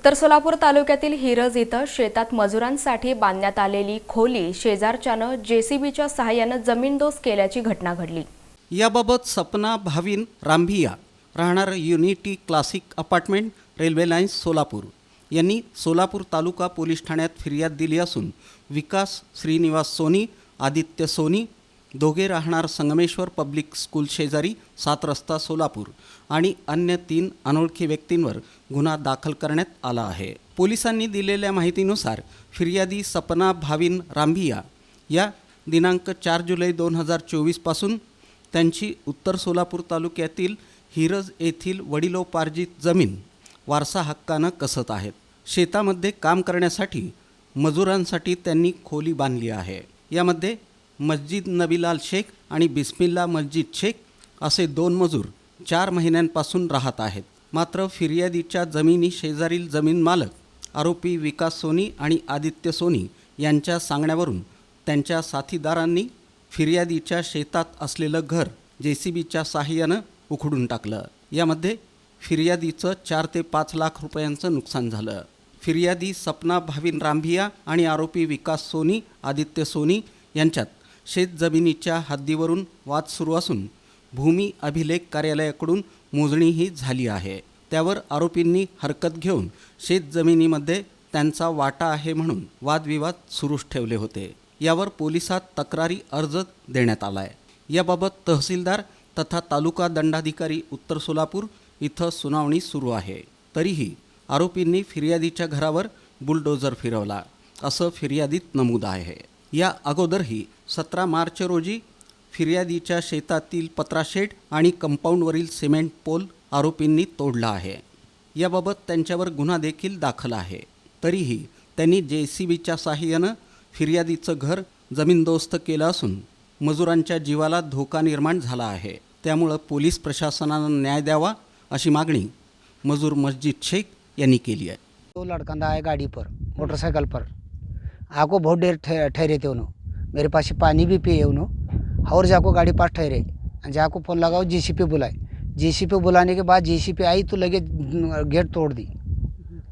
उत्तर सोलापूर तालुक्यातील हिरज इथं शेतात मजुरांसाठी बांधण्यात आलेली खोली शेजारच्यानं जेसीबीच्या सहाय्यानं जमीनदोस केल्याची घटना घडली. याबाबत सपना भाविन रांभिया राहणार unity classic apartment railway lines Solapur. यांनी सोलापूर तालुका पोलीस ठाण्यात फिर्याद दिली असून विकास श्रीनिवास सोनी आदित्य सोनी दोघे राहणार संगमेश्वर पब्लिक स्कूल शेजारी सात रस्ता सोलापूर आणि अन्य तीन अनोळखी व्यक्तींवर गुन्हा दाखल करण्यात आला आहे. पोलिसांनी दिलेल्या माहितीनुसार फिर्यादी सपना भाविन रांभिया या दिनांक चार जुलै दोन हजार चोवीसपासून त्यांची उत्तर सोलापूर तालुक्यातील हिरज येथील वडिलोपार्जित जमीन वारसा हक्कानं कसत आहेत. शेतामध्ये काम करण्यासाठी मजुरांसाठी त्यांनी खोली बांधली आहे. यामध्ये मस्जिद नबीलाल शेख आणि बिस्मिल्ला मस्जिद शेख असे दोन मजूर चार महिन्यांपासून राहत आहेत. मात्र फिर्यादीच्या जमिनी शेजारील जमीन मालक आरोपी विकास सोनी आणि आदित्य सोनी यांच्या सांगण्यावरून त्यांच्या साथीदारांनी फिर्यादीच्या शेतात असलेलं घर जे सी बीच्या साहाय्यानं उखडून टाकलं. यामध्ये फिर्यादीचं चार ते पाच लाख रुपयांचं नुकसान झालं. फिर्यादी सपना भाविन रांभिया आणि आरोपी विकास सोनी आदित्य सोनी यांच्यात शेतजमिनीच्या हद्दीवरून वाद सुरू असून भूमी अभिलेख कार्यालयाकडून मोजणीही झाली आहे. त्यावर आरोपींनी हरकत घेऊन शेतजमिनीमध्ये त्यांचा वाटा आहे म्हणून वादविवाद सुरूच ठेवले होते. यावर पोलिसात तक्रारी अर्ज देण्यात आला आहे याबाबत तहसीलदार तथा तालुका दंडाधिकारी उत्तर सोलापूर इथं सुनावणी सुरू आहे. तरीही आरोपींनी फिर्यादीच्या घरावर बुलडोजर फिरवला. असं फिर्यादीत नमूद आहे. या अगोदरही सतरा मार्च रोजी फिर्यादीच्या शेतातील पत्राशेड आणि कंपाऊंडवरील सिमेंट पोल आरोपींनी तोडला आहे. याबाबत त्यांच्यावर गुन्हा देखील दाखल आहे. तरीही त्यांनी जे सी बीच्या साहाय्यानं फिर्यादीचं घर जमीनदोस्त केलं असून मजुरांच्या जीवाला धोका निर्माण झाला आहे. त्यामुळं पोलीस प्रशासनानं न्याय द्यावा अशी मागणी मजूर मस्जिद शेख यांनी केली आहे. तो लडकांदा आहे गाड़ी पर मोटरसायकल पर आको बहुत देर ठहरे थे उन्होंने मेरे पास पानी भी पिए उन्होंने और जाको गाड़ी पास ठहरे। जाको फोन लगाओ जीसीपी बुलाए। जीसीपी बुलाने के बाद जीसीपी आई तो लगे गेट तोड़ दी।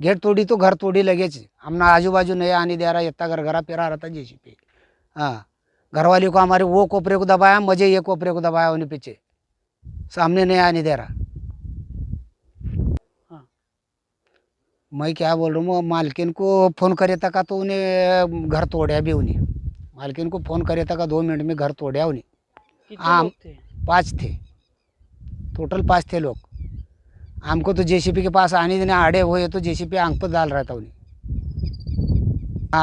गेट तोड़ी तो घर तोड़ी लगेच हमने आजू बाजू नहीं आने दे रहा इतना घर घरा पेरा रहा था जीसीपी हाँ घरवाली को हमारे वो कोपरे को दबाया मुझे ये कोपरे को दबाया उन्हें पीछे। सामने नहीं आने दे रहा। मैं क्या बोल रहा हूँ मालकिन को फ़ोन करे था का तो उन्हें घर तोड़ा भी उन्हें। मालकिन को फ़ोन करे था का दो मिनट में घर तोड़ा उन्हें। थे? पाँच थे। टोटल पाँच थे लोग। हमको तो जेसीपी के पास आने देने आड़े हुए तो जेसीपी आंख पर डाल रहा था उन्हें।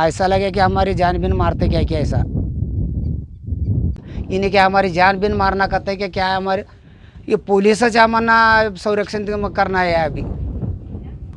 ऐसा लगे कि हमारी जान बिन मारते क्या क्या ऐसा? इन्हें क्या हमारी जान बिन मारना कहते हैं कि क्या है हमारे ये पुलिसच आम्हाला संरक्षण करना आहे अभी?